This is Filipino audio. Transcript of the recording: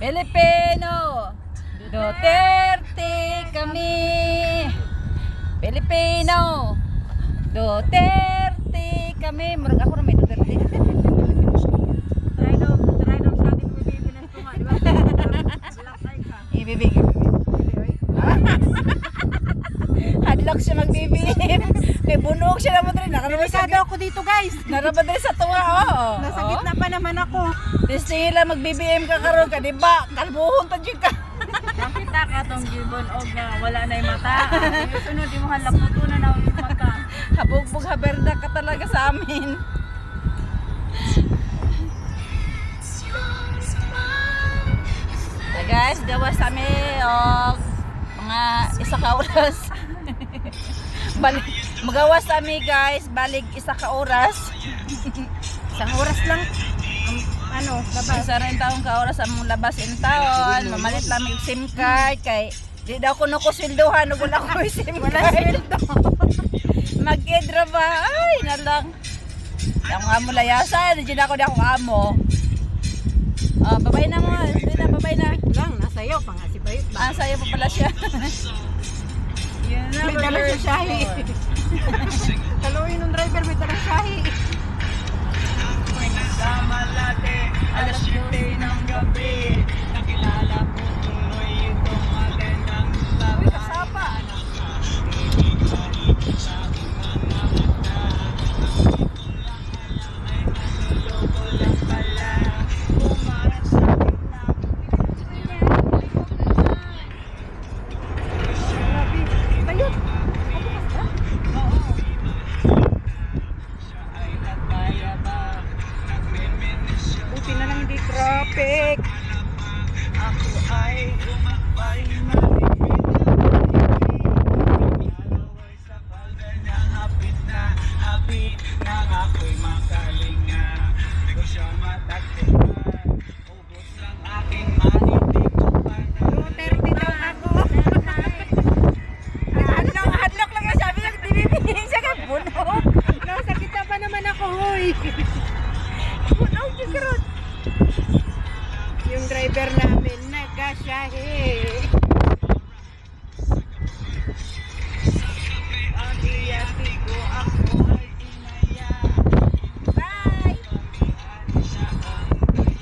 Pilipino, Duterte kami. Pilipino, Duterte kami. Murag ako na may Duterte. Try daw, di. Hadlock siya mag-BBM. May bunog siya naman rin. Delikado ako dito guys. narabad rin sa tuwa. Oo. Nasa gitna pa naman ako. Lang mag-BBM ka karon ka, di ba? Kalbuhon ta dyan ka. Nakita ka tong gibon og nga wala na yung mata. Sunod yung halap mo to na na mata. Habugbog haberda ka talaga sa amin. Guys, gawas kami og mga isa ka oras. Balik, magawas kami guys, balik isa ka oras. Isang oras lang. Ang, ano, labas. Isa rin taong ka oras among labas in taon. Mamalit lang may SIM card kay di daw ko ug wala ko SIM card. Wala sweldo. Mag-edra ba? Ay, na lang. Ang amo layasan, di na ako di ako amo. Oh, babay na mo. Hindi na, babay na. Lang, nasa iyo pa nga si Bayot. Ah, sa'yo pa pala siya. Yan na, may dala siya shahi. Taluin ng driver, may dala shahi. Traffic. Ako ay umakbay sa palda na hapit na driver namin, nagkasyahe.